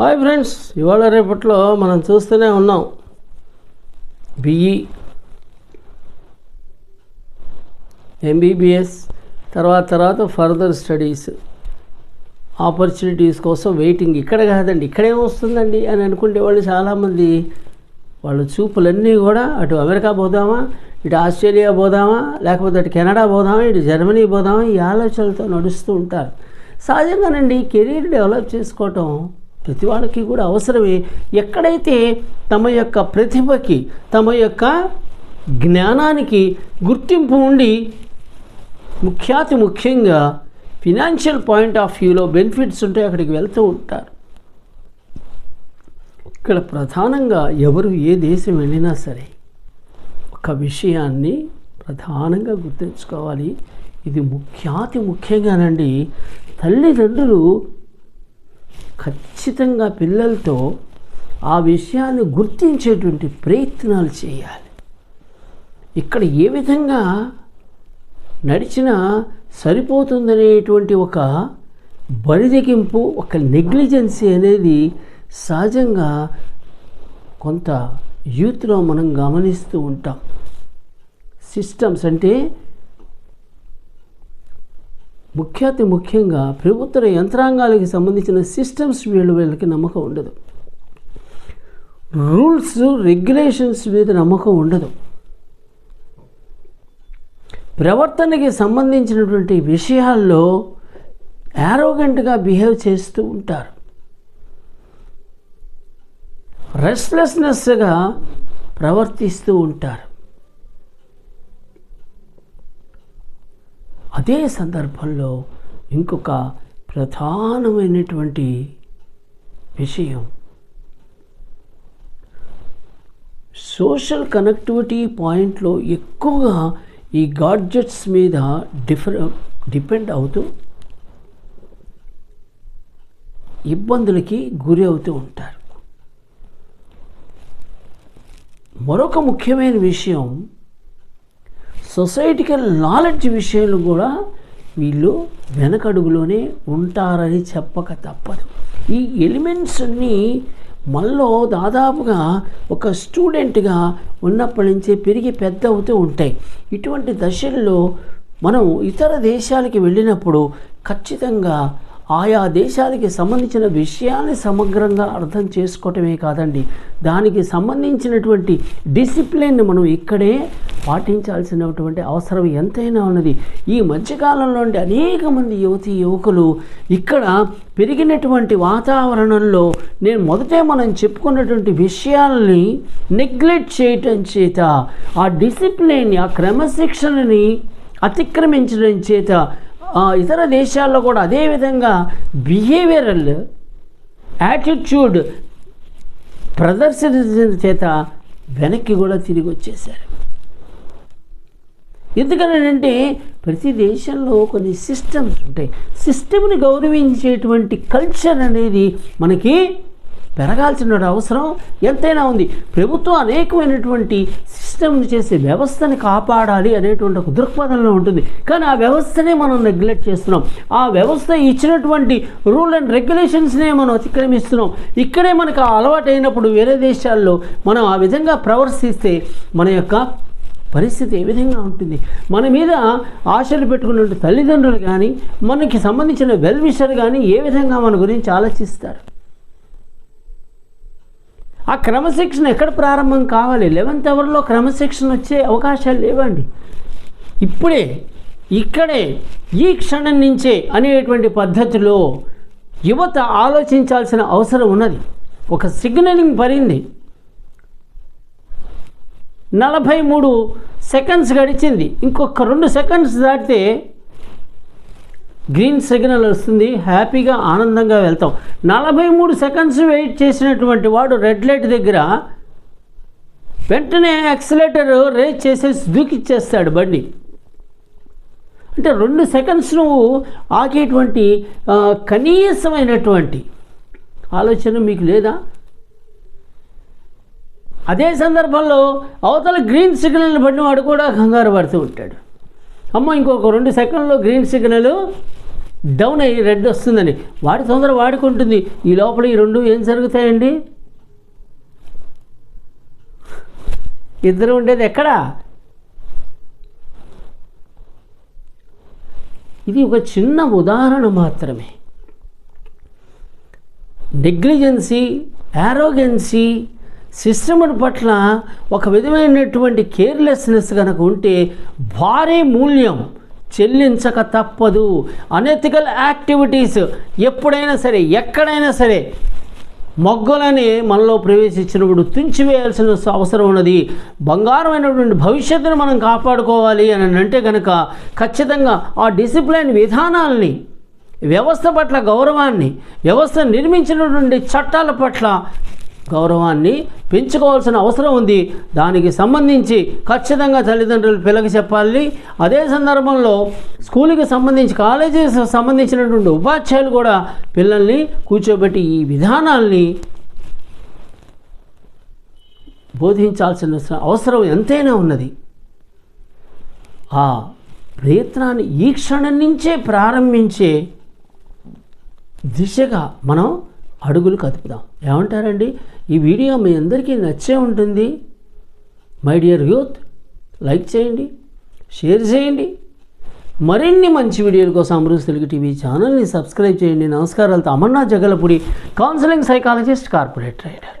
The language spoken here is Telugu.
హాయ్ ఫ్రెండ్స్ ఇవాళ రేపట్లో మనం చూస్తూనే ఉన్నాం బిఈ ఎంబీబీఎస్ తర్వాత తర్వాత ఫర్దర్ స్టడీస్ ఆపర్చునిటీస్ కోసం వెయిటింగ్ ఇక్కడ కాదండి ఇక్కడే వస్తుందండి అని అనుకుంటే వాళ్ళు చాలామంది వాళ్ళ చూపులన్నీ కూడా అటు అమెరికా పోదామా ఇటు ఆస్ట్రేలియా పోదామా లేకపోతే అటు కెనడా పోదామా ఇటు జర్మనీ పోదామా ఈ ఆలోచనలతో నడుస్తూ ఉంటారు. సహజంగానండి కెరీర్ డెవలప్ చేసుకోవటం ప్రతి వాళ్ళకి కూడా అవసరమే. ఎక్కడైతే తమ యొక్క ప్రతిభకి తమ యొక్క జ్ఞానానికి గుర్తింపు ఉండి ముఖ్యాతి ముఖ్యంగా ఫినాన్షియల్ పాయింట్ ఆఫ్ వ్యూలో బెనిఫిట్స్ ఉంటే అక్కడికి వెళ్తూ ఉంటారు. ఇక్కడ ప్రధానంగా ఎవరు ఏ దేశం వెళ్ళినా సరే ఒక విషయాన్ని ప్రధానంగా గుర్తుంచుకోవాలి. ఇది ముఖ్యాతి ముఖ్యంగానండి తల్లిదండ్రులు ఖచ్చితంగా పిల్లలతో ఆ విషయాన్ని గుర్తించేటువంటి ప్రయత్నాలు చేయాలి. ఇక్కడ ఏ విధంగా నడిచినా సరిపోతుందనేటువంటి ఒక బరిదెగింపు ఒక నెగ్లిజెన్సీ అనేది సహజంగా కొంత యూత్లో మనం గమనిస్తూ ఉంటాం. సిస్టమ్స్ అంటే ముఖ్యాతి ముఖ్యంగా ప్రభుత్వ యంత్రాంగాలకు సంబంధించిన సిస్టమ్స్ వీళ్ళు వీళ్ళకి నమ్మకం ఉండదు. రూల్స్ రెగ్యులేషన్స్ మీద నమ్మకం ఉండదు. ప్రవర్తనకి సంబంధించినటువంటి విషయాల్లో యారోగెంట్గా బిహేవ్ చేస్తూ ఉంటారు. రెస్ట్లెస్నెస్గా ప్రవర్తిస్తూ ఉంటారు. అదే సందర్భంలో ఇంకొక ప్రధానమైనటువంటి విషయం. సోషల్ కనెక్టివిటీ పాయింట్లో ఎక్కువగా ఈ గాడ్జెట్స్ మీద డిఫర్ డిపెండ్ అవుతూ ఇబ్బందులకి గురి అవుతూ ఉంటారు. మరొక ముఖ్యమైన విషయం సొసైటికల్ నాలెడ్జ్ విషయంలో కూడా వీళ్ళు వెనకడుగులోనే ఉంటారని చెప్పక తప్పదు. ఈ ఎలిమెంట్స్ అన్నీ మనలో దాదాపుగా ఒక స్టూడెంట్గా ఉన్నప్పటి నుంచే పెరిగి పెద్ద అవుతూ ఉంటాయి. ఇటువంటి దశల్లో మనం ఇతర దేశాలకి వెళ్ళినప్పుడు ఖచ్చితంగా ఆయా దేశాలకి సంబంధించిన విషయాన్ని సమగ్రంగా అర్థం చేసుకోవటమే కాదండి. దానికి సంబంధించినటువంటి డిసిప్లిన్ మనం ఇక్కడే పాటించాల్సినటువంటి అవసరం ఎంతైనా ఉన్నది. ఈ మధ్యకాలంలో అనేక మంది యువతి యువకులు ఇక్కడ పెరిగినటువంటి వాతావరణంలో నేను మొదటే మనం చెప్పుకున్నటువంటి విషయాల్ని నెగ్లెక్ట్ చేయటం చేత ఆ డిసిప్లిన్ ఆ క్రమశిక్షణని అతిక్రమించడం చేత ఇతర దేశాల్లో కూడా అదేవిధంగా బిహేవియరల్ యాటిట్యూడ్ ప్రదర్శించిన చేత వెనక్కి కూడా తిరిగి వచ్చేసారు ఎందుకనంటే ప్రతి దేశంలో కొన్ని సిస్టమ్స్ ఉంటాయి. సిస్టమ్ని గౌరవించేటువంటి కల్చర్ అనేది మనకి పెరగాల్సిన అవసరం ఎంతైనా ఉంది. ప్రభుత్వం అనేకమైనటువంటి సిస్టమ్ని చేసే వ్యవస్థని కాపాడాలి అనేటువంటి ఒక దృక్పథంలో ఉంటుంది. కానీ ఆ వ్యవస్థనే మనం నెగ్లెక్ట్ చేస్తున్నాం. ఆ వ్యవస్థ ఇచ్చినటువంటి రూల్ అండ్ రెగ్యులేషన్స్నే మనం అతిక్రమిస్తున్నాం. ఇక్కడే మనకు అలవాటు అయినప్పుడు వేరే దేశాల్లో మనం ఆ విధంగా ప్రవర్తిస్తే మన యొక్క పరిస్థితి ఏ విధంగా ఉంటుంది? మన మీద ఆశలు పెట్టుకున్న తల్లిదండ్రులు కానీ మనకి సంబంధించిన వెల్విషర్ కానీ ఏ విధంగా మన గురించి ఆలోచిస్తారు? ఆ క్రమశిక్షణ ఎక్కడ ప్రారంభం కావాలి? లెవెన్త్ అవర్లో క్రమశిక్షణ వచ్చే అవకాశాలు లేవండి. ఇప్పుడే ఇక్కడే ఈ క్షణం నుంచే అనేటువంటి పద్ధతిలో యువత ఆలోచించాల్సిన అవసరం ఉన్నది. ఒక సిగ్నలింగ్ పడింది. నలభై మూడు సెకండ్స్ గడిచింది. ఇంకొక రెండు సెకండ్స్ దాటితే గ్రీన్ సిగ్నల్ వస్తుంది. హ్యాపీగా ఆనందంగా వెళ్తాం. నలభై మూడు సెకండ్స్ వెయిట్ చేసినటువంటి వాడు రెడ్ లైట్ దగ్గర వెంటనే యాక్సిలేటర్ రేజ్ చేసేసి దూకిచ్చేస్తాడు బండి. అంటే రెండు సెకండ్స్ నువ్వు ఆగేటువంటి కనీసమైనటువంటి ఆలోచన మీకు లేదా? అదే సందర్భంలో అవతల గ్రీన్ సిగ్నల్ పడినవాడు కూడా కంగారు పడుతూ ఉంటాడు. అమ్మ ఇంకొక రెండు సెకండ్లో గ్రీన్ సిగ్నల్ డౌన్ అయ్యి రెడ్ వస్తుందని. వాడి తొందర వాడుకుంటుంది. ఈ లోపల ఈ రెండు ఏం జరుగుతాయండి? ఇద్దరు ఉండేది ఎక్కడా? ఇది ఒక చిన్న ఉదాహరణ మాత్రమే. నెగ్లిజెన్సీ యారోగెన్సీ సిస్టమ్ పట్ల ఒక విధమైనటువంటి కేర్లెస్నెస్ కనుక ఉంటే భారీ మూల్యం. చెల్లించక తప్పదు. అనెథికల్ యాక్టివిటీస్ ఎప్పుడైనా సరే ఎక్కడైనా సరే మొగ్గలని మనలో ప్రవేశించినప్పుడు తుంచివేయాల్సిన అవసరం ఉన్నది. బంగారమైనటువంటి భవిష్యత్తును మనం కాపాడుకోవాలి అని అంటే కనుక ఖచ్చితంగా ఆ డిసిప్లైన్ విధానాల్ని వ్యవస్థ పట్ల గౌరవాన్ని వ్యవస్థ నిర్మించినటువంటి చట్టాల పట్ల గౌరవాన్ని పెంచుకోవాల్సిన అవసరం ఉంది. దానికి సంబంధించి ఖచ్చితంగా తల్లిదండ్రులు పిల్లకి చెప్పాలి. అదే సందర్భంలో స్కూల్కి సంబంధించి కాలేజీకి సంబంధించినటువంటి ఉపాధ్యాయులు కూడా పిల్లల్ని కూర్చోబెట్టి ఈ విధానాల్ని బోధించాల్సిన అవసరం ఎంతైనా ఉన్నది. ఆ ప్రయత్నాన్ని ఈ క్షణం నుంచే ప్రారంభించే దిశగా మనం అడుగులు కదుపుదాం. ఏమంటారండి? ఈ వీడియో మీ అందరికీ నచ్చే ఉంటుంది. మై డియర్ యూత్ లైక్ చేయండి షేర్ చేయండి. మరిన్ని మంచి వీడియోల కోసం అమృత్ తెలుగు టీవీ ఛానల్ని సబ్స్క్రైబ్ చేయండి. నమస్కారాలతో Amarnath Jagalapudi counselling psychologist corporate writer